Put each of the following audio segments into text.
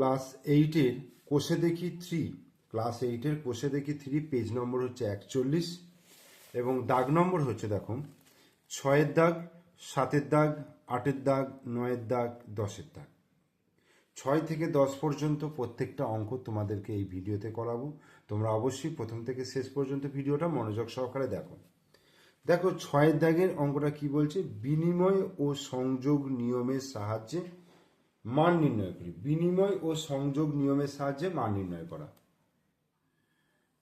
Class এইটের কোষে দেখি থ্রি ক্লাস এইটের কোষে দেখি থ্রি পেজ নম্বর হচ্ছে একচল্লিশ এবং দাগ নম্বর হচ্ছে দেখো ছয়ের দাগ, সাতের দাগ, আটের দাগ, নয়ের দাগ, দশের দাগ। ছয় থেকে দশ পর্যন্ত প্রত্যেকটা অঙ্ক তোমাদেরকে এই ভিডিওতে করাবো। তোমরা অবশ্যই প্রথম থেকে শেষ পর্যন্ত ভিডিওটা মনোযোগ সহকারে দেখো। দেখো, ছয়ের দাগের অঙ্কটা কি বলছে? বিনিময় ও সংযোগ নিয়মের সাহায্যে মান নির্ণয় করি। বিনিময় ও সংযোগ নিয়মের সাহায্যে মান নির্ণয় করা।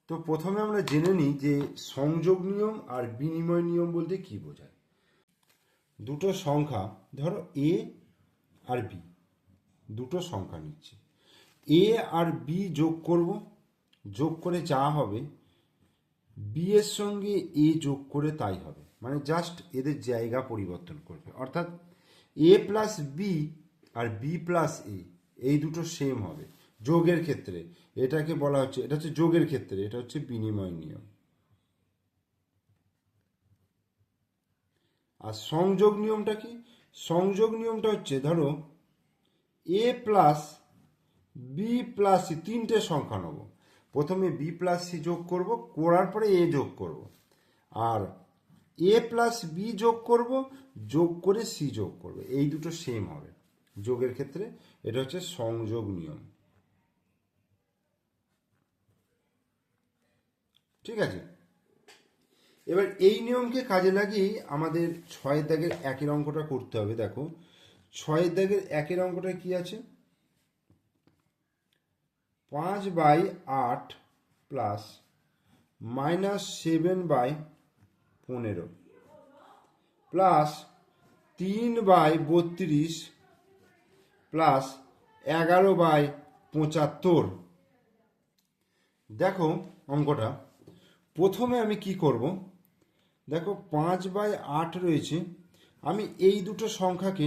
তো প্রথমে আমরা জেনে নিই যে সংযোগ নিয়ম আর বিনিময় নিয়ম বলতে কি বোঝায়। দুটো সংখ্যা, ধরো এ আর বি দুটো সংখ্যা নিচ্ছে। এ আর বি যোগ করব, যোগ করে যা হবে বি এর সঙ্গে এ যোগ করে তাই হবে। মানে জাস্ট এদের জায়গা পরিবর্তন করবে। অর্থাৎ এ প্লাস বি আর বি প্লাস এ এই দুটো সেম হবে। যোগের ক্ষেত্রে, এটাকে বলা হচ্ছে, এটা হচ্ছে যোগের ক্ষেত্রে, এটা হচ্ছে বিনিময় নিয়ম। আর সংযোগ নিয়মটা কি? সংযোগ নিয়মটা হচ্ছে, ধরো A plus B plus C তিনটে সংখ্যা নেব। প্রথমে বি প্লাস সি যোগ করব, করার পরে এ যোগ করব। আর এ প্লাস বি যোগ করব, যোগ করে সি যোগ করব, এই দুটো সেম হবে। যোগের ক্ষেত্রে, এটা হচ্ছে সংযোগ নিয়ম। ঠিক আছে? এবার এই নিয়মকে কাজে লাগিয়েই আমাদের ছয়ের দাগের একের অঙ্কটা করতে হবে, দেখো। ছয়ের দাগের একের অঙ্কটা কি আছে? পাঁচ বাই আট প্লাস মাইনাস সেভেন বাই পনেরো। প্লাস তিন বাই বত্রিশ প্লাস এগারো বাই পঁচাত্তর। দেখো অঙ্কটা। প্রথমে আমি কি করব? দেখো পাঁচ বাই আট রয়েছে। আমি এই দুটো সংখ্যাকে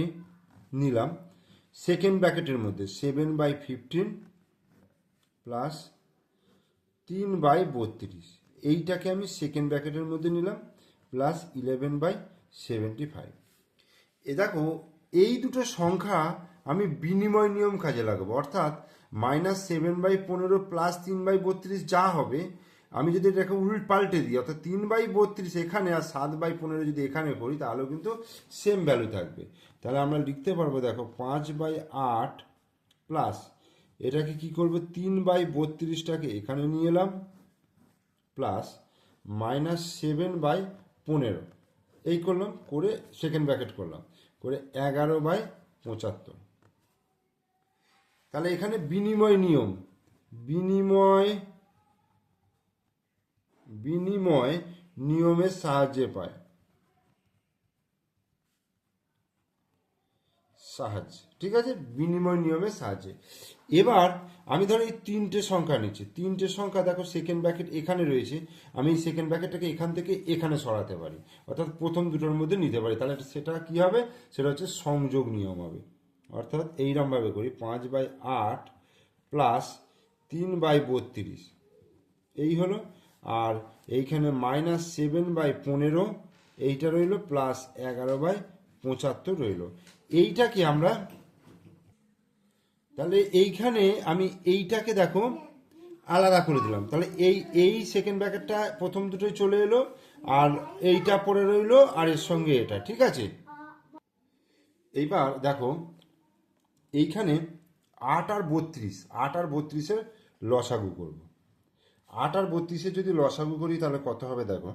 নিলাম সেকেন্ড ব্র্যাকেটের মধ্যে সেভেন বাই ফিফটিন প্লাস তিন বাই বত্রিশ। এইটাকে আমি সেকেন্ড ব্র্যাকেটের মধ্যে নিলাম plus eleven by seventy five এ দেখো, এই দুটো সংখ্যা আমি বিনিময় নিয়ম কাজে লাগাবো। অর্থাৎ মাইনাস সেভেন বাই পনেরো প্লাস তিন বাই বত্রিশ যা হবে, আমি যদি এটাকে উল্ট পাল্টে দিই, অর্থাৎ তিন বাই বত্রিশ এখানে আর সাত বাই পনেরো যদি এখানে করি, তাহলেও কিন্তু সেম ভ্যালু থাকবে। তাহলে আমরা লিখতে পারব, দেখো, পাঁচ বাই আট প্লাস এটাকে কি করব, তিন বাই বত্রিশটাকে এখানে নিয়ে এলাম, প্লাস মাইনাস সেভেন বাই পনেরো। এই করলাম, করে সেকেন্ড ব্র্যাকেট করলাম, করে এগারো বাই পঁচাত্তর। তাহলে এখানে বিনিময় নিয়ম। বিনিময় বিনিময় নিয়মের সাহায্যে পায়। সাহায্য, ঠিক আছে? বিনিময় নিয়মের সাহায্যে। এবার আমি ধরো এই তিনটে সংখ্যা নিচ্ছি। তিনটে সংখ্যা দেখো সেকেন্ড ব্র্যাকেট এখানে রয়েছে। আমি এই সেকেন্ড ব্র্যাকেটটাকে এখান থেকে এখানে সরাতে পারি। অর্থাৎ প্রথম দুটোর মধ্যে নিতে পারি। তাহলে সেটা কি হবে? সেটা হচ্ছে সংযোগ নিয়ম হবে। অর্থাৎ এইরমভাবে করি, পাঁচ বাই আট প্লাস তিন বাই বত্রিশ। এই হলো, আর এইখানে মাইনাস সেভেন বাই পনেরো, এইটা রইল প্লাস এগারো বাই পঁচাত্তর রইল। এইটাকে আমরা, তাহলে এইখানে আমি এইটাকে দেখো, আলাদা করে দিলাম। তাহলে এই এই সেকেন্ড ব্র্যাকেটটা প্রথম দুটোই চলে এলো, আর এইটা পড়ে রইল, আর এর সঙ্গে এটা, ঠিক আছে? এইবার দেখো এইখানে আট আর বত্রিশ, আট আর বত্রিশের লসাগু করব। আট আর বত্রিশে যদি লসাগু করি তাহলে কত হবে দেখো?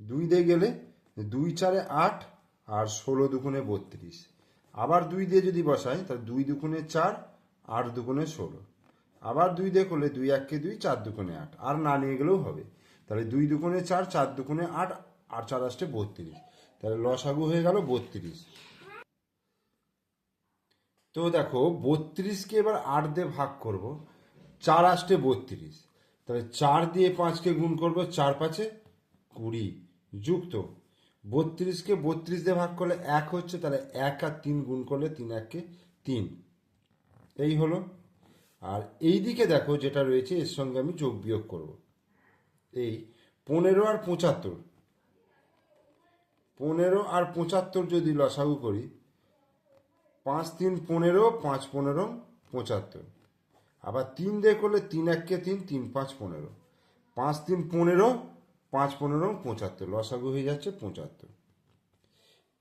দুই দিয়ে গেলে দুই চারে আট আর ষোলো দুগুণে বত্রিশ। আবার দুই দিয়ে যদি বসাই, তাহলে দুই দুগুণে চার, আট দুগুণে ষোলো। আবার দুই দিয়ে করলে দুই এককে দুই, চার দুগুণে আট। আর না নিয়ে গেলেও হবে। তাহলে দুই দুগুণে চার চার দুগুণে আট, আর চার আসতে বত্রিশ। তাহলে লসাগু হয়ে গেল বত্রিশ। তো দেখো, বত্রিশকে এবার আট দিয়ে ভাগ করব। চার আসতে বত্রিশ। তাহলে চার দিয়ে পাঁচকে গুণ করব, চার পাঁচে কুড়ি। যুক্ত। বত্রিশকে বত্রিশ দিয়ে ভাগ করলে এক হচ্ছে, তাহলে এক আর তিন গুণ করলে তিন এককে তিন। এই হলো। আর এই দিকে দেখো যেটা রয়েছে, এর সঙ্গে আমি যোগ বিয়োগ করব। এই পনেরো আর পঁচাত্তর। পনেরো আর পঁচাত্তর যদি লসাগু করি পাঁচ তিন পনেরো, পাঁচ পনেরো, পঁচাত্তর। আবার তিন দিয়ে করলে তিন এককে তিন তিন পাঁচ পনেরো। পাঁচ তিন পনেরো, পাঁচ পনেরো, পঁচাত্তর। লসাগু হয়ে যাচ্ছে পঁচাত্তর।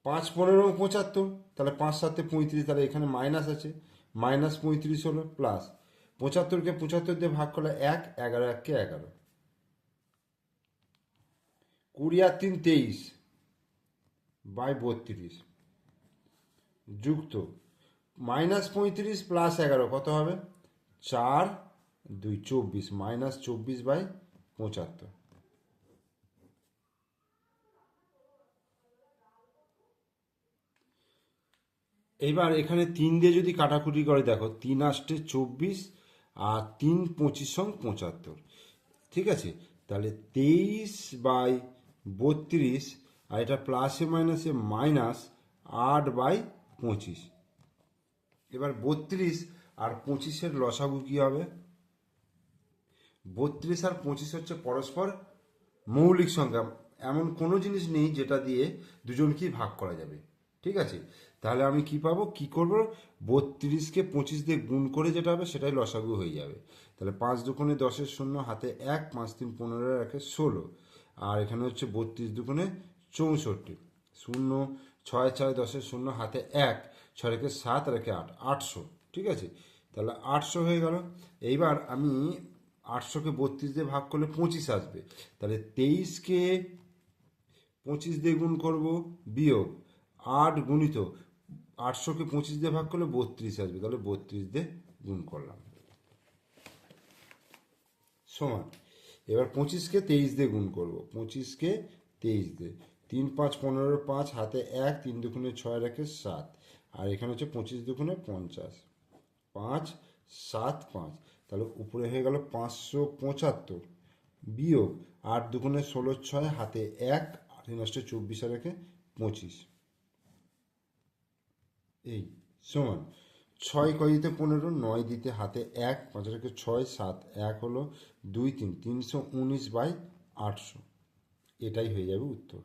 পাঁচ পনেরো, পঁচাত্তর, তাহলে পাঁচ সাতে পঁয়ত্রিশ, তাহলে এখানে মাইনাস আছে। মাইনাস পঁয়ত্রিশ হলো প্লাস। পঁচাত্তরকে পঁচাত্তর দিয়ে ভাগ করলে এক, এগারো এককে এগারো। কুড়ি আর তিন তেইশ, বাই বত্রিশ। যুক্ত। মাইনাস পঁয়ত্রিশ প্লাস এগারো, কত হবে? চার, দুই, চব্বিশ, মাইনাস চব্বিশ বাই পঁচাত্তর। এইবার এখানে তিন দিয়ে যদি কাটাকুটি করে, দেখো, তিন আষ্টে চব্বিশ আর তিন পঁচিশ সং পঁচাত্তর। ঠিক আছে? তাহলে তেইশ বাই বত্রিশ, আর এটা প্লাসে মাইনাসে মাইনাস আট বাই পঁচিশ। এবার বত্রিশ আর পঁচিশের লসাগু কী হবে? বত্রিশ আর পঁচিশ হচ্ছে পরস্পর মৌলিক সংখ্যা। এমন কোনো জিনিস নেই যেটা দিয়ে দুজনকেই ভাগ করা যাবে। ঠিক আছে? তাহলে আমি কি পাবো? কি করব? বত্রিশকে পঁচিশ দিয়ে গুণ করে যেটা হবে সেটাই লসাগু হয়ে যাবে। তাহলে পাঁচ দুগুণে দশের শূন্য, হাতে এক, পাঁচ তিন পনেরো, একে ষোলো। আর এখানে হচ্ছে বত্রিশ দুগুণে চৌষট্টি। শূন্য ছয় ছয় দশের শূন্য হাতে এক ছয় রেখে সাত রেখে আট, আটশো। ঠিক আছে? তাহলে আটশো হয়ে গেল। এইবার আমি আটশোকে বত্রিশ দিয়ে ভাগ করলে পঁচিশ আসবে। তাহলে তেইশকে পঁচিশ দিয়ে গুণ করব, বিয়োগ আট গুণিত আটশোকে পঁচিশ দিয়ে ভাগ করলে বত্রিশ আসবে। তাহলে বত্রিশ দিয়ে গুণ করলাম। সমান। এবার পঁচিশকে তেইশ দিয়ে গুণ করব। পঁচিশকে তেইশ দিয়ে। তিন পাঁচ পনেরো পাঁচ হাতে এক, তিন দুগুণে ছয় রেখে সাত। আর এখানে হচ্ছে পঁচিশ দুগুণে পঞ্চাশ। পাঁচ, সাত, পাঁচ। তাহলে উপরে হয়ে গেল পাঁচশো পঁচাত্তর। বিয়োগ আট দুগুণে ষোলো ছয় হাতে এক আটে নষ্টে চব্বিশে রেখে পঁচিশ। এই, সমান। ছয় কয় দিতে পনেরো, নয় দিতে হাতে এক, পাঁচ রেখে ছয়, সাত, এক হলো দুই, তিন। তিনশো উনিশ বাই আটশো। এটাই হয়ে যাবে উত্তর।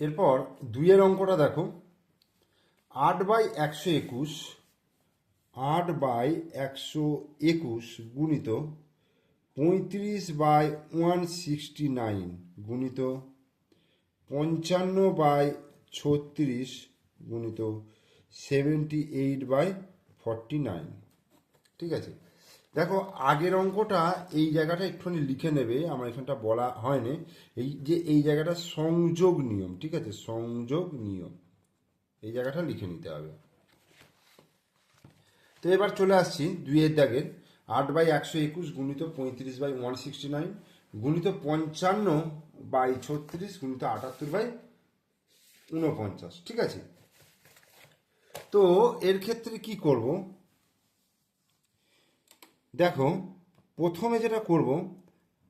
এরপর দুইয়ের অঙ্কটা দেখো। আট বাই একশো একুশ, আট বাই একশো একুশ গুণিত পঁয়ত্রিশ বাই ওয়ান সিক্সটি নাইন গুণিত পঞ্চান্ন বাই ছত্রিশ গুণিত seventy eight by forty nine. ঠিক আছে? দেখো, আগের অঙ্কটা এই জায়গাটা একটুখানি লিখে নেবে, আমার এখানটা বলা হয়নি। এই যে এই জায়গাটা সংযোগ নিয়ম, ঠিক আছে? সংযোগ নিয়ম। এই জায়গাটা লিখে নিতে হবে। তো এবার চলে আসছি দুইয়ের দাগের। আট বাই একশো একুশ গুণিত পঁয়ত্রিশ বাই ওয়ান সিক্সটি নাইন গুণিত পঞ্চান্ন বাই ছত্রিশ গুণিত আটাত্তর বাই উনপঞ্চাশ ঠিক আছে? তো এর ক্ষেত্রে কি করব? দেখো, প্রথমে যেটা করব,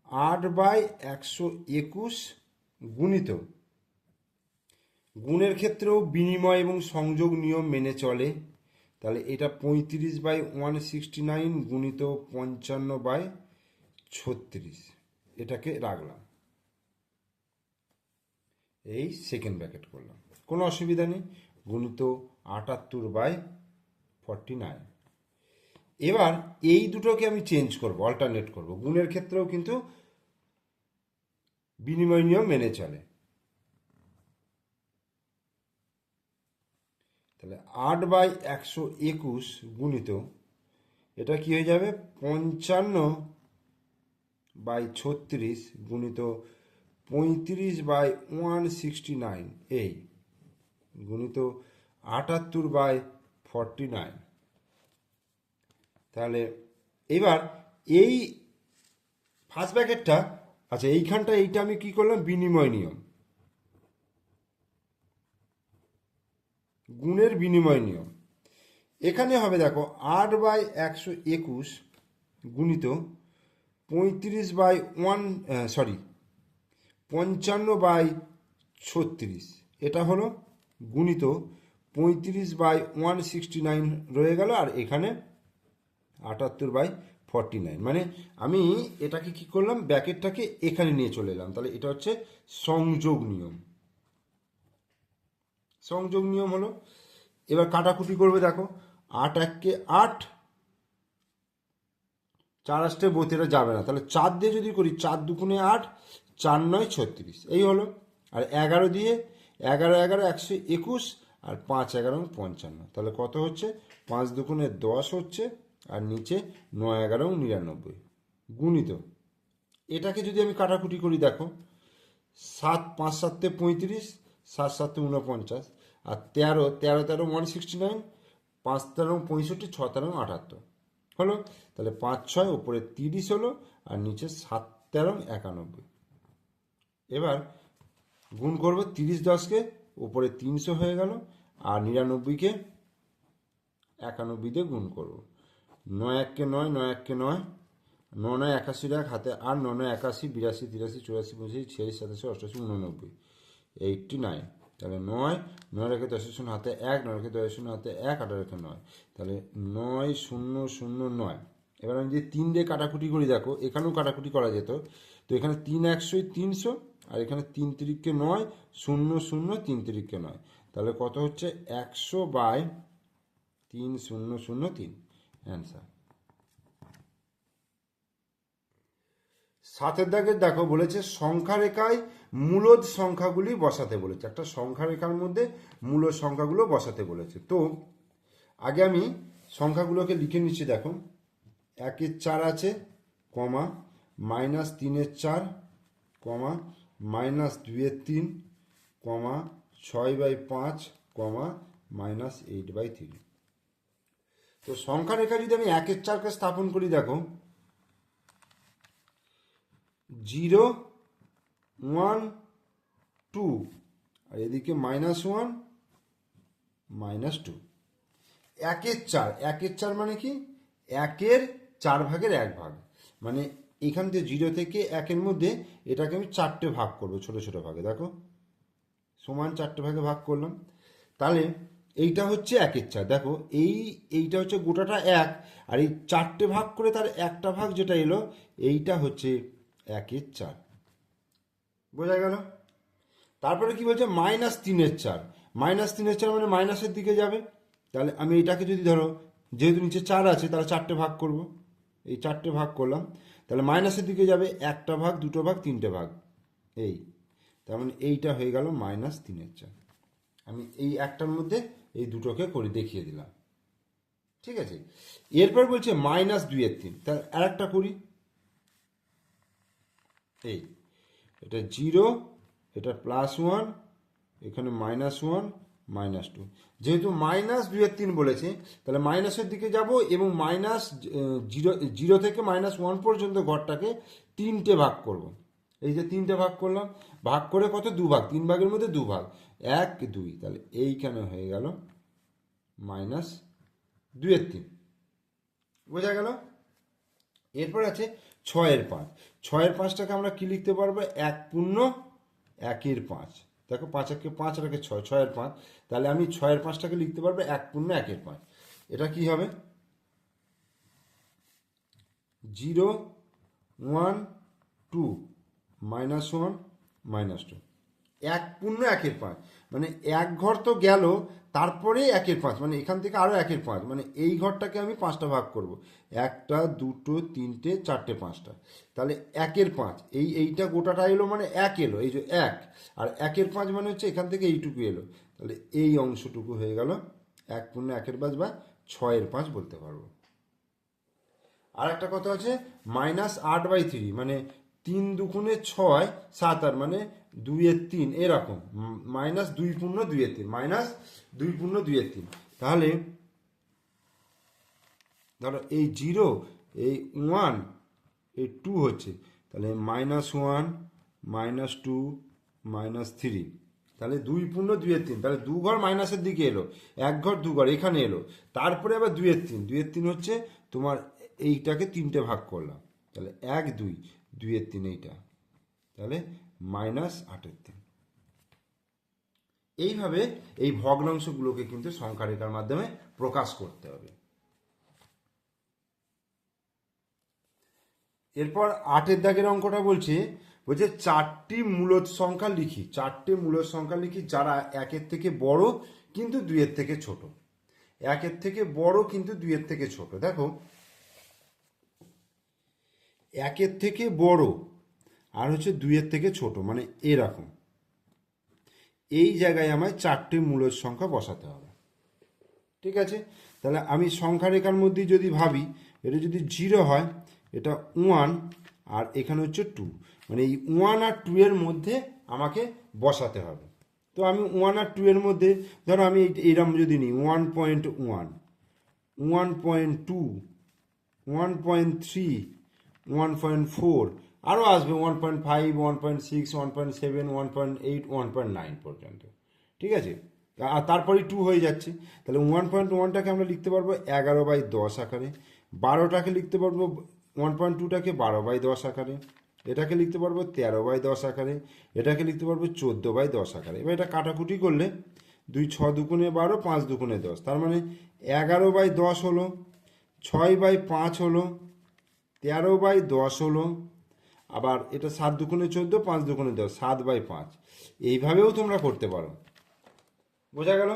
আট বাই একশো একুশ গুণিত। গুণের ক্ষেত্রেও বিনিময় এবং সংযোগ নিয়ম মেনে চলে। তাহলে এটা পঁয়ত্রিশ বাই ওয়ান সিক্সটি নাইন গুণিত পঞ্চান্ন বাই ছত্রিশ। এটাকে রাখলাম। এই সেকেন্ড ব্র্যাকেট করলাম। কোনো অসুবিধা নেই। গুণিত আটাত্তর বাই ফর্টি নাইন এবার এই দুটোকে আমি চেঞ্জ করব অল্টারনেট করব। গুণের ক্ষেত্রেও কিন্তু বিনিময় নিয়ম মেনে চলে। তাহলে আট বাই একশো একুশ গুণিত, এটা কি হয়ে যাবে? পঞ্চান্ন বাই ছত্রিশ গুণিত পঁয়ত্রিশ বাই ওয়ান সিক্সটি নাইন, এই, গুণিত আটাত্তর বাই ফর্টি নাইন। তাহলে এবার এই ফার্স্ট ব্র্যাকেটটা আচ্ছা এইখানটা এইটা আমি কি করলাম? বিনিময় নিয়ম। গুণের বিনিময় নিয়ম। এখানে হবে দেখো, আট বাই একশো একুশ গুণিত পঁয়ত্রিশ বাই ওয়ান সরি পঞ্চান্ন বাই ছত্রিশ। এটা হলো গুণিত পঁয়ত্রিশ বাই ওয়ান সিক্সটি নাইন রয়ে গেল, আর এখানে আটাত্তর বাই ফর্টি নাইন। মানে আমি এটাকে কি করলাম ব্যাকেটটাকে এখানে নিয়ে চলে এলাম। তাহলে এটা হচ্ছে সংযোগ নিয়ম। সংযোগ নিয়ম হলো, এবার কাটাকুটি করবে দেখো, আট এককে আট, চার আসতে বতিটা যাবে না। তাহলে চার দিয়ে যদি করি, চার দুগুণে আট, চার নয় ছত্রিশ। এই হলো, আর এগারো দিয়ে, এগারো এগারো একশো একুশ, আর পাঁচ, এগারো, পঞ্চান্ন। তাহলে কত হচ্ছে? পাঁচ দুগুণে দশ হচ্ছে আর নিচে নয় এগারো, নিরানব্বই। গুণিত। এটাকে যদি আমি কাটাকুটি করি, দেখো, সাত, পাঁচ, সাতে পঁয়ত্রিশ, সাত, সাতে উনপঞ্চাশ আর তেরো তেরো তেরো ওয়ান সিক্সটি নাইন পাঁচ, তেরো, পঁয়ষট্টি, ছ, তেরো, আটাত্তর। হলো? তাহলে পাঁচ, ছয়, উপরে তিরিশ হলো, আর নিচে সাত, তেরো, একানব্বই। এবার গুণ করব, তিরিশ দশকে উপরে তিনশো হয়ে গেল, আর নিরানব্বইকে একানব্বই দিয়ে গুণ করব। নয় এককে নয় নয় এককে নয় ন নয় একাশি এক হাতে আর ন নয় একাশি, বিরাশি, তিরাশি, চুরাশি, পঁচাশি, ছিয়াশি, সাতাশি, অষ্টাশি, উননব্বই এইটটি নাইন তাহলে নয় নয় রেখে দশের শূন্য হাতে এক, নয় রেখে দশ শূন্য হাতে এক, আঠারো রেখে নয়। তাহলে নয় শূন্য শূন্য নয়। এবার আমি যদি তিন দিয়ে কাটাকুটি করি, দেখো, এখানেও কাটাকুটি করা যেত। তো এখানে তিন একশোই তিনশো, আর এখানে তিন তিরিককে নয়, শূন্য শূন্য, তিন তিরিককে নয়। তাহলে কত হচ্ছে? একশো বাই তিন শূন্য শূন্য তিন। অ্যান্সার সাতের দাগের দেখো বলেছে সংখ্যা রেখায় মূলদ সংখ্যাগুলি বসাতে বলেছে। একটা সংখ্যা রেখার মধ্যে মূল সংখ্যাগুলো বসাতে বলেছে। তো, আগে আমি সংখ্যাগুলোকে লিখে নিচ্ছি, দেখো। একের চার আছে, কমা, মাইনাস তিনের চার, কমা, মাইনাস দুইয়ের তিন, কমা, ছয় বাই পাঁচ, কমা, মাইনাস এইট বাই থ্রি। তো সংখ্যা রেখা যদি আমি একের চারকে স্থাপন করি, দেখো, জিরো, ওয়ান, টু, আর এদিকে মাইনাস ওয়ান, মাইনাস টু। একের চার একের চার মানে কি? একের চার ভাগের এক ভাগ। মানে এখান থেকে জিরো থেকে একের মধ্যে এটাকে আমি চারটে ভাগ করব, ছোট ছোট ভাগে। দেখো, সমান চারটে ভাগে ভাগ করলাম। তাহলে এইটা হচ্ছে একের চার। দেখো, এই, এইটা হচ্ছে গোটাটা এক, আর এই চারটে ভাগ করে তার একটা ভাগ যেটা এলো, এইটা হচ্ছে একের চার। বোঝা গেল? তারপরে কি বলছে? মাইনাস তিনের চার। মাইনাস তিনের চার মানে মাইনাসের দিকে যাবে। তাহলে আমি এটাকে যদি ধরো, যেহেতু নিচে চার আছে, তাহলে চারটে ভাগ করব। এই চারটে ভাগ করলাম। তাহলে মাইনাসের দিকে যাবে একটা ভাগ, দুটো ভাগ, তিনটে ভাগ। এই। তার মানে এইটা হয়ে গেল মাইনাস তিনের চার। আমি এই একটার মধ্যে এই দুটোকে করে দেখিয়ে দিলাম। ঠিক আছে? এরপর বলছে মাইনাস দুই দুইয়ের তিন। তাহলে আর একটা করি। এই, এটা জিরো এটা প্লাস ওয়ান এখানে মাইনাস ওয়ান মাইনাস টু যেহেতু মাইনাস দুইয়ের তিন বলেছে, তাহলে মাইনাসের দিকে যাব এবং মাইনাস জিরো জিরো থেকে মাইনাস ওয়ান পর্যন্ত ঘরটাকে তিনটে ভাগ করব। এই যে তিনটে ভাগ করলাম, ভাগ করে কত? দু ভাগ তিন ভাগের মধ্যে দু ভাগ এক, দুই, তাহলে এইখানে হয়ে গেল? মাইনাস দুইয়ের তিন। বোঝা গেল? এরপর আছে ছয়ের পাঁচ। ছয়ের পাঁচটাকে আমরা কি লিখতে পারব? এক পূর্ণ একের পাঁচ। দেখো পাঁচ একে পাঁচ আর একে ছয়, ছয়ের পাঁচ। তাহলে আমি ছয়ের পাঁচটাকে লিখতে পারব এক পূর্ণ একের পাঁচ। এটা কি হবে? Zero, one, two, minus one, minus two. এক পূর্ণ, একের পাঁচ। মানে এক ঘর তো গেল, তারপরে একের পাঁচ মানে এখান থেকে আরও একের পাঁচ মানে এই ঘরটাকে আমি পাঁচটা ভাগ করব। একটা, দুটো, তিনটে, চারটে, পাঁচটা। তাহলে একের পাঁচ, এই এইটা গোটাটা এলো মানে এক এলো, এই যে এক। আর একের পাঁচ মানে হচ্ছে এখান থেকে এইটুকু এলো। তাহলে এই অংশটুকু হয়ে গেল, এক পূর্ণ, একের পাঁচ বা ছয়ের পাঁচ বলতে পারব। আর একটা কথা আছে মাইনাস আট বাই থ্রি মানে তিন দুগুণে ছয়, সাত আর মানে দুইয়ের তিন, এরকম। মাইনাস দুই পূর্ণ দুইয়ের তিন, মাইনাস দুই পূর্ণ দুইয়ের তিন। তাহলে, ধরো এই জিরো, এই ওয়ান, এই টু হচ্ছে, তাহলে minus one, minus two, minus three. তাহলে দুই পূর্ণ দুইয়ের তিন, তাহলে দু ঘর মাইনাসের দিকে এলো, এক ঘর দু ঘর এখানে এলো, তারপরে আবার দুইয়ের তিন দুইয়ের তিন হচ্ছে তোমার এইটাকে তিনটে ভাগ করলাম, তাহলে এক দুই দুইয়ের তিন এইটা। তাহলে মাইনাস আটের তিন। এইভাবে এই ভগ্নাংশগুলোকে কিন্তু সংখ্যা রেখার মাধ্যমে প্রকাশ করতে হবে। এরপর আটের দাগের অঙ্কটা বলছে বলছে চারটি মূলত সংখ্যা লিখি। চারটি মূলত সংখ্যা লিখি যারা একের থেকে বড় কিন্তু দুইয়ের থেকে ছোট। একের থেকে বড় কিন্তু দুইয়ের থেকে ছোট। দেখো একের থেকে বড় আর হচ্ছে দুইয়ের থেকে ছোট মানে এরকম। এই জায়গায় আমায় চারটে মূলের সংখ্যা বসাতে হবে। ঠিক আছে? তাহলে আমি সংখ্যা রেখার মধ্যে যদি ভাবি, এটা যদি জিরো হয়, এটা ওয়ান আর এখানে হচ্ছে টু। মানে এই ওয়ান আর টু এর মধ্যে আমাকে বসাতে হবে। তো আমি ওয়ান আর টু এর মধ্যে, ধরো আমি এই- এইরকম যদি নিই, one point one one point two, one point three one point four আরও আসবে one point five one point six one point seven one point eight one point nine পর্যন্ত। ঠিক আছে? আর তারপরে টু হয়ে যাচ্ছে। তাহলে ওয়ান পয়েন্ট ওয়ানটাকে আমরা লিখতে পারব এগারো বাই দশ আকারে। বারোটাকে লিখতে পারব ওয়ান পয়েন্ট টুটাকে বারো বাই দশ আকারে। এটাকে লিখতে পারব তেরো বাই দশ আকারে। এটাকে লিখতে পারব চোদ্দ বাই দশ আকারে। এবার এটা কাটাকুটি করলে দুই ছ দুগুণে বারো, পাঁচ দুগুণে দশ। তার মানে এগারো বাই দশ হলো, ছয় বাই পাঁচ হলো তেরো বাই দশ হলো, আবার এটা সাত দুগুণে চোদ্দ, পাঁচ দুগুণে দশ, সাত বাই পাঁচ। এইভাবেও তোমরা করতে পারো। বোঝা গেল?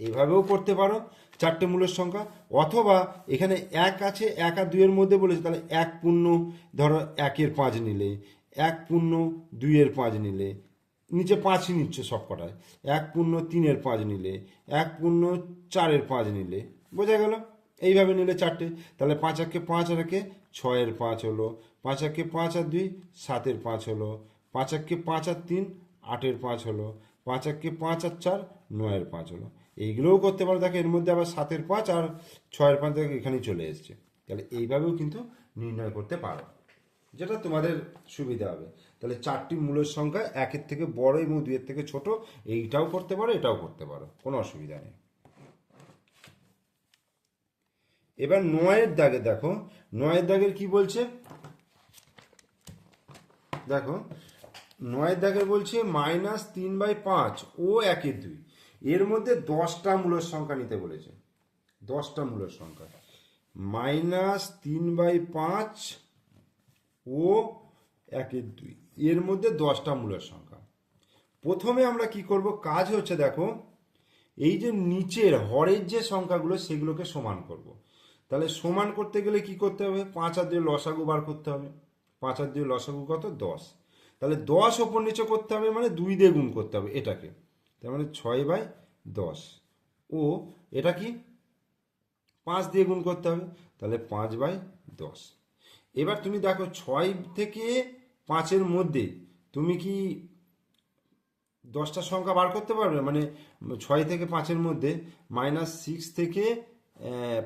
এইভাবেও করতে পারো চারটে মূলের সংখ্যা, অথবা এখানে এক আছে, এক আর দুইয়ের মধ্যে বলেছে, তাহলে এক পূর্ণ, ধরো একের পাঁচ নিলে, এক পূর্ণ দুইয়ের পাঁচ নিলে, নিচে পাঁচই নিচ্ছে সব কটায় এক পূর্ণ তিনের পাঁচ নিলে, এক পূর্ণ চারের পাঁচ নিলে, বোঝা গেল? এইভাবে নিলে চারটে, তাহলে পাঁচ একে পাঁচ আর একে ছয়ের পাঁচ হলো, পাঁচ একে পাঁচ আর দুই, সাতের পাঁচ হলো, পাঁচ একে পাঁচ আর তিন, আটের পাঁচ হলো, পাঁচ একে পাঁচ আর চার, নয়ের পাঁচ হলো। এইগুলোও করতে পারো, দেখো এর মধ্যে আবার সাতের পাঁচ আর ছয়ের পাঁচ দেখো এখানেই চলে এসছে। তাহলে এইভাবেও কিন্তু নির্ণয় করতে পারো, যেটা তোমাদের সুবিধা হবে। তাহলে চারটি মূলের সংখ্যা একের থেকে বড় এবং দুইয়ের থেকে ছোট, এইটাও করতে পারো, এটাও করতে পারো, কোনো অসুবিধা নেই। এবার নয়ের দাগে দেখো, নয়ের দাগের কি বলছে? দেখো, নয়ের দাগে বলছে মাইনাস তিন বাই পাঁচ, ও একের দুই। এর মধ্যে দশটা মূলের সংখ্যা নিতে বলেছে। দশটা মূলের সংখ্যা। মাইনাস তিন বাই পাঁচ, ও একের দুই। এর মধ্যে দশটা মূলের সংখ্যা। প্রথমে আমরা কি করব? কাজ হচ্ছে দেখো, এই যে নিচের হরের যে সংখ্যাগুলো সেগুলোকে সমান করব। তাহলে সমান করতে গেলে কি করতে হবে? পাঁচ আর দিয়ে লসাগু বার করতে হবে। পাঁচ আর দিয়ে লসাগু কত? দশ। তাহলে দশ ওপর নিচে করতে হবে মানে দুই দিয়ে গুণ করতে হবে এটাকে। তার মানে ছয় বাই দশ। ও, এটা কি? পাঁচ দিয়ে গুণ করতে হবে। তাহলে পাঁচ বাই দশ। এবার তুমি দেখো ছয় থেকে পাঁচের মধ্যে তুমি কি দশটা সংখ্যা বার করতে পারবে? মানে ছয় থেকে পাঁচের মধ্যে মাইনাস সিক্স থেকে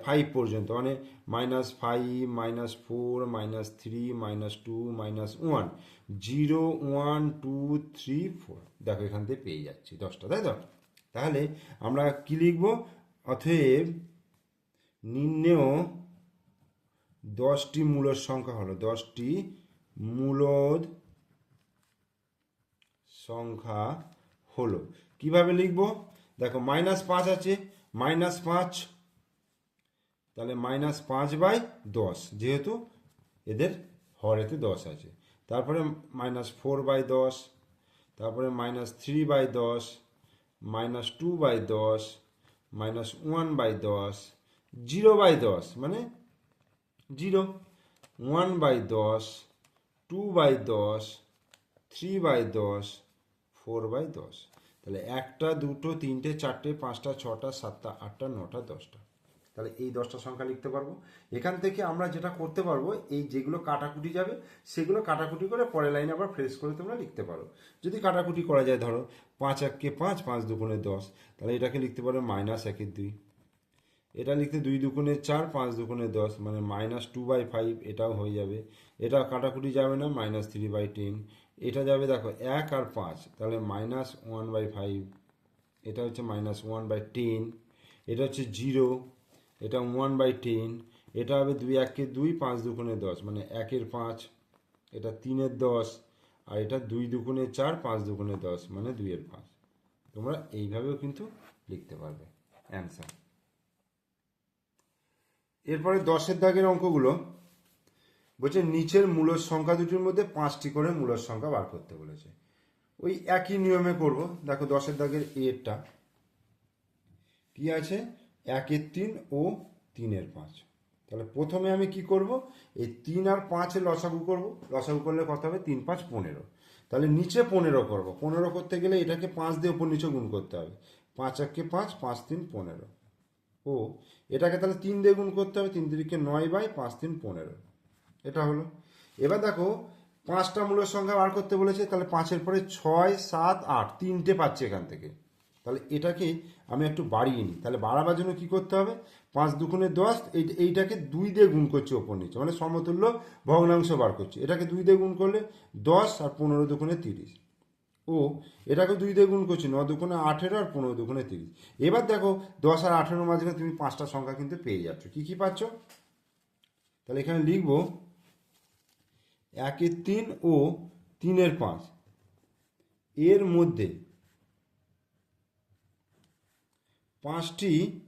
ফাইভ পর্যন্ত মানে minus five minus four minus three minus two minus one zero one two three four দেখো, এখান থেকে পেয়ে যাচ্ছি দশটা, তাই তো? তাহলে আমরা কি লিখব? অতএব নিম্নেও দশটি মূলদ সংখ্যা হলো, দশটি মূলদ সংখ্যা হলো। কীভাবে লিখব? দেখো মাইনাস পাঁচ আছে মাইনাস পাঁচ তাহলে মাইনাস পাঁচ বাই দশ, যেহেতু এদের হরেতে দশ আছে। তারপরে মাইনাস ফোর বাই দশ, তারপরে মাইনাস থ্রি বাই দশ মাইনাস টু বাই দশ মাইনাস ওয়ান বাই দশ জিরো বাই দশ মানে জিরো ওয়ান বাই দশ টু বাই দশ থ্রি বাই দশ ফোর বাই দশ। তাহলে একটা, দুটো, তিনটে, চারটে, পাঁচটা, ছটা, সাতটা, আটটা, নটা, দশটা। তাহলে এই দশটা সংখ্যা লিখতে পারব। এখান থেকে আমরা যেটা করতে পারব, এই যেগুলো কাটাকুটি যাবে, সেগুলো কাটাকুটি করে পরের লাইনে আবার ফ্রেশ করে তোমরা লিখতে পারো। যদি কাটাকুটি করা যায়, ধরো পাঁচ এককে পাঁচ পাঁচ দুগুণে দশ, তাহলে এটাকে লিখতে পারো মাইনাস একের দুই। এটা লিখতে দুই দুগুণে চার, পাঁচ দুগুণে দশ মানে মাইনাস টু বাই ফাইভ এটাও হয়ে যাবে। এটা কাটাকুটি যাবে না মাইনাস থ্রি বাই টেন এটা যাবে দেখো এক আর পাঁচ, তাহলে মাইনাস ওয়ান বাই ফাইভ এটা হচ্ছে মাইনাস ওয়ান বাই টেন এটা হচ্ছে জিরো এটা ওয়ান বাই টেন এটা হবে দুই একে দুই, পাঁচ দুগুণে দশ মানে একের পাঁচ, এটা তিনের দশ, আর এটা দুই দুগুণে চার, পাঁচ দুগুণে দশ মানে দুইয়ের পাঁচ। তোমরা এইভাবেও কিন্তু লিখতে পারবে অ্যান্সার এরপরে দশের দাগের অঙ্কগুলো, বলছে নিচের মূলর সংখ্যা দুটির মধ্যে পাঁচটি করে মূলর সংখ্যা বার করতে বলেছে। ওই একই নিয়মে করব। দেখো দশের দাগের এরটা কি আছে? একের তিন ও তিনের পাঁচ। তাহলে প্রথমে আমি কি করব? এই তিন আর পাঁচের লসাগু করব। লসাগু করলে কত হবে? তিন, পাঁচ, পনেরো। তাহলে নিচে পনেরো করব। পনেরো করতে গেলে এটাকে পাঁচ দিয়ে উপর নিচে গুণ করতে হবে। পাঁচ একে পাঁচ পাঁচ, তিন, পনেরো। ও, এটাকে তাহলে তিন দিয়ে গুণ করতে হবে। তিন তিরিকে নয় বাই পাঁচ, তিন, পনেরো। এটা হলো। এবার দেখো, পাঁচটা মূলের সংখ্যা বার করতে বলেছে। তাহলে পাঁচের পরে ছয়, সাত, আট, তিনটে পাচ্ছি এখান থেকে। তাহলে এটাকে আমি একটু বাড়িয়ে নিই। তাহলে বাড়াবার জন্য কী করতে হবে? পাঁচ দুগুণে দশ, এই এইটাকে দুই দিয়ে গুণ করছি ওপর নিচে মানে সমতুল্য ভগ্নাংশ বার করছি। এটাকে দুই দিয়ে গুণ করলে দশ আর পনেরো দুগুণে তিরিশ। ও, এটাকে দুই দিয়ে গুণ করছি, ন দুগুণে আঠেরো আর পনেরো দুগুণে তিরিশ। এবার দেখো, দশ আর আঠেরোর মাঝখানে তুমি পাঁচটা সংখ্যা কিন্তু পেয়ে যাচ্ছ। কি কি পাচ্ছ? তাহলে এখানে লিখব একের তিন ও তিনের পাঁচ। এর মধ্যে পাঁচটি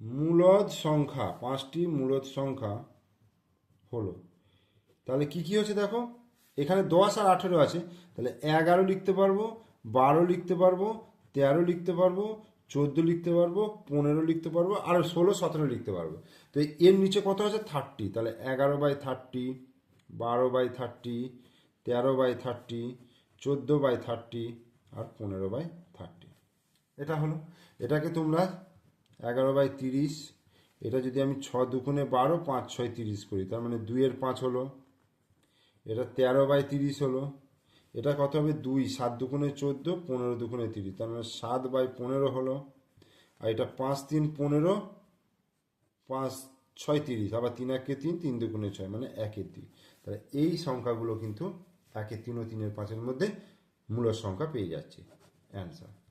মূলদ সংখ্যা, পাঁচটি মূলদ সংখ্যা হলো। তাহলে কি কি হচ্ছে দেখো? এখানে দশ আর আঠেরো আছে। তাহলে এগারো লিখতে পারব, বারো লিখতে পারব, তেরো লিখতে পারব, চোদ্দ লিখতে পারব, পনেরো লিখতে পারব, আর ষোলো, সতেরো লিখতে পারব। তো এর নিচে কত আছে থার্টি। তাহলে এগারো বাই থার্টি, বারো বাই থার্টি, তেরো বাই থার্টি, চোদ্দ বাই থার্টি, আর পনেরো বাই এটা হলো। এটাকে তোমরা এগারো বাই তিরিশ, এটা যদি আমি ছ দুগুণে বারো, পাঁচ ছয় তিরিশ করি, তার মানে দুইয়ের পাঁচ হলো। এটা তেরো বাই তিরিশ হলো। এটা কত হবে? দুই, সাত দুগুণে চোদ্দ, পনেরো দুগুণে তিরিশ, তার মানে সাত বাই পনেরো হলো। আর এটা পাঁচ তিন পনেরো, পাঁচ ছয় তিরিশ, আবার তিন একে তিন তিন দুগুণে ছয় মানে একের দুই তাহলে এই সংখ্যাগুলো কিন্তু একের তিন ও তিনের পাঁচের মধ্যে মূল সংখ্যা পেয়ে যাচ্ছে। অ্যান্সার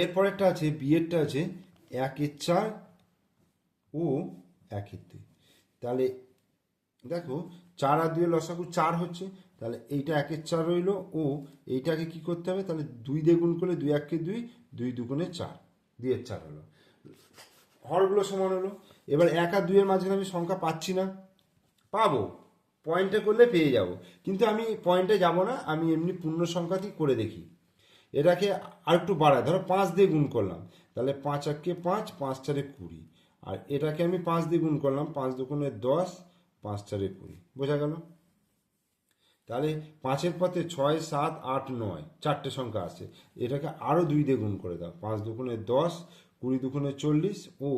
এরপরেরটা আছে, বিয়েরটা আছে একের চার ও একের দুই। তাহলে দেখো, চার আর দুই লসাগু চার হচ্ছে, তাহলে এইটা একের চার রইল, ও এইটাকে কি করতে হবে? তাহলে দুই দিয়ে গুণ করলে দুই একে দুই দুই দুগুণে চার দুইয়ের চার হলো। হরগুলো সমান হলো। এবার এক আর দুইয়ের মাঝখানে আমি সংখ্যা পাচ্ছি না, পাবো। পয়েন্টে করলে পেয়ে যাব। কিন্তু আমি পয়েন্টে যাব না, আমি এমনি পূর্ণ সংখ্যাতেই করে দেখি। এটাকে আর একটু বাড়ায় ধরো পাঁচ দিয়ে গুণ করলাম। তাহলে পাঁচ একে পাঁচ পাঁচ চারে কুড়ি। আর এটাকে আমি পাঁচ দিয়ে গুণ করলাম। পাঁচ দুগুণে দশ, পাঁচ চারে কুড়ি। বোঝা গেল? তাহলে পাঁচের পথে ছয়, সাত, আট, নয়, চারটে সংখ্যা আছে। এটাকে আরও দুই দিয়ে গুণ করে দাও। পাঁচ দুগুণে দশ, কুড়ি দুগুণে চল্লিশ ও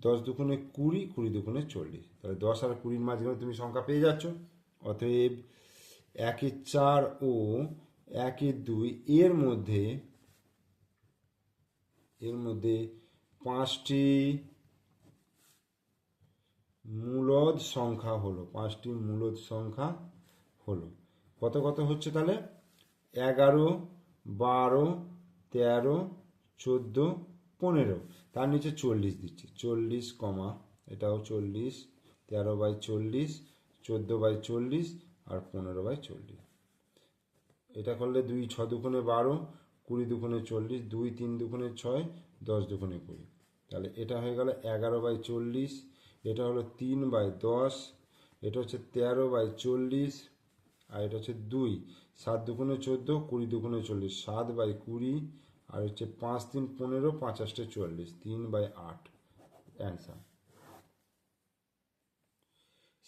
দশ দুগুণে কুড়ি কুড়ি দুগুণে চল্লিশ। তাহলে দশ আর কুড়ির মাঝখানে তুমি সংখ্যা পেয়ে যাচ্ছ। অতএব একের চার ও একের দুই, এর মধ্যে এর মধ্যে পাঁচটি মূলদ সংখ্যা হলো, পাঁচটি মূলদ সংখ্যা হলো। কত কত হচ্ছে তাহলে? এগারো, বারো, তেরো, চোদ্দ, পনেরো। তার নিচে চল্লিশ দিচ্ছি। চল্লিশ কমা, এটাও চল্লিশ, তেরো বাই চল্লিশ, চোদ্দ বাই চল্লিশ, আর পনেরো বাই চল্লিশ। এটা করলে দুই ছ দুগুণে বারো, কুড়ি দুগুণে চল্লিশ, দুই, তিন দুগুণে ছয়, দশ দুগুণে কুড়ি। তাহলে এটা হয়ে গেল এগারো বাই চল্লিশ, এটা হলো তিন বাই দশ, এটা হচ্ছে তেরো বাই চল্লিশ, আর এটা হচ্ছে দুই। সাত দুগুণে চোদ্দ, কুড়ি দুগুণে চল্লিশ, সাত বাই কুড়ি, আর হচ্ছে পাঁচ তিন পনেরো, পাঁচাশটে চল্লিশ তিন বাই আট। অ্যান্সার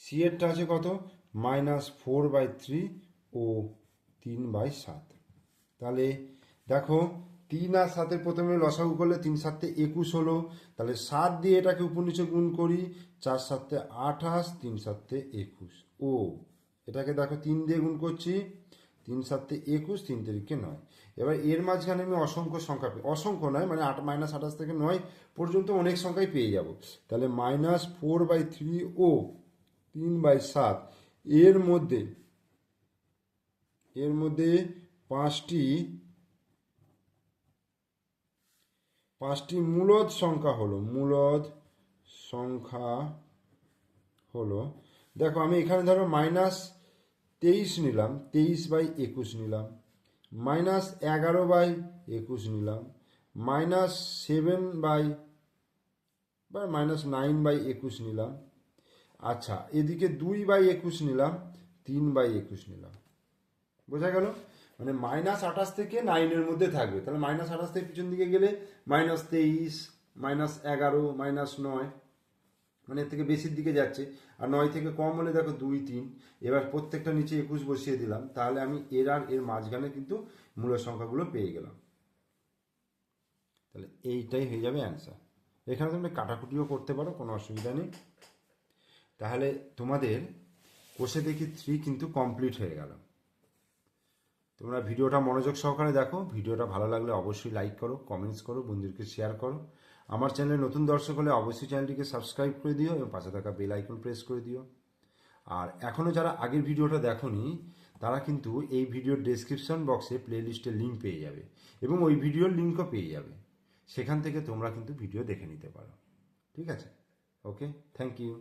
সি এরটা আছে কত? মাইনাস ফোর বাই থ্রি ও তিন বাই সাত। তাহলে দেখো, তিন আর সাতের প্রথমে লসাগু করলে তিন সাতে একুশ হলো। তাহলে সাত দিয়ে এটাকে উপর নিচে গুণ করি, চার সাতে আঠাশ, তিন সাতে একুশ। ও, এটাকে দেখো তিন দিয়ে গুণ করছি, তিন সাতে একুশ, তিন তারিখে নয়। এবার এর মাঝখানে আমি অসংখ্য সংখ্যা পেয়ে, অসংখ্য নয় মানে আট, মাইনাস আঠাশ থেকে নয় পর্যন্ত অনেক সংখ্যাই পেয়ে যাব। তাহলে মাইনাস ফোর বাই থ্রি ও তিন বাই সাত, এর মধ্যে এর মধ্যে পাঁচটি পাঁচটি মূলদ সংখ্যা হলো, মূলদ সংখ্যা হলো, দেখো আমি এখানে ধরো মাইনাস তেইশ নিলাম, তেইশ বাই একুশ নিলাম, মাইনাস এগারো বাই একুশ নিলাম, মাইনাস সেভেন বাই, বা মাইনাস নাইন বাই একুশ নিলাম আচ্ছা এদিকে দুই বাই একুশ নিলাম, তিন বাই একুশ নিলাম। বোঝা গেল? মানে মাইনাস আঠাশ থেকে নাইনের মধ্যে থাকবে। তাহলে মাইনাস আঠাশ থেকে পিছন দিকে গেলে মাইনাস তেইশ মাইনাস এগারো মাইনাস নয়। মানে এর থেকে বেশির দিকে যাচ্ছে। আর নয় থেকে কম হলে দেখো দুই, তিন। এবার প্রত্যেকটা নিচে একুশ বসিয়ে দিলাম। তাহলে আমি এর আর এর মাঝখানে কিন্তু মূলের সংখ্যাগুলো পেয়ে গেলাম। তাহলে এইটাই হয়ে যাবে অ্যান্সার এখানে তুমি কাটাকুটিও করতে পারো, কোনো অসুবিধা নেই। তাহলে তোমাদের কোষে দেখি থ্রি কিন্তু কমপ্লিট হয়ে গেল। তোমরা ভিডিওটা মনোযোগ সহকারে দেখো। ভিডিওটা ভালো লাগলে অবশ্যই লাইক করো কমেন্টস করো, বন্ধুদেরকে শেয়ার করো। আমার চ্যানেলে নতুন দর্শক হলে অবশ্যই চ্যানেলটিকে সাবস্ক্রাইব করে দিও এবং পাশে থাকা বেল আইকন প্রেস করে দিও। আর এখনও যারা আগের ভিডিওটা দেখোনি, তারা কিন্তু এই ভিডিওর ডেসক্রিপশন বক্সে প্লে লিস্টের লিঙ্ক পেয়ে যাবে এবং ওই ভিডিওর লিঙ্কও পেয়ে যাবে। সেখান থেকে তোমরা কিন্তু ভিডিও দেখে নিতে পারো। ঠিক আছে? Okay thank you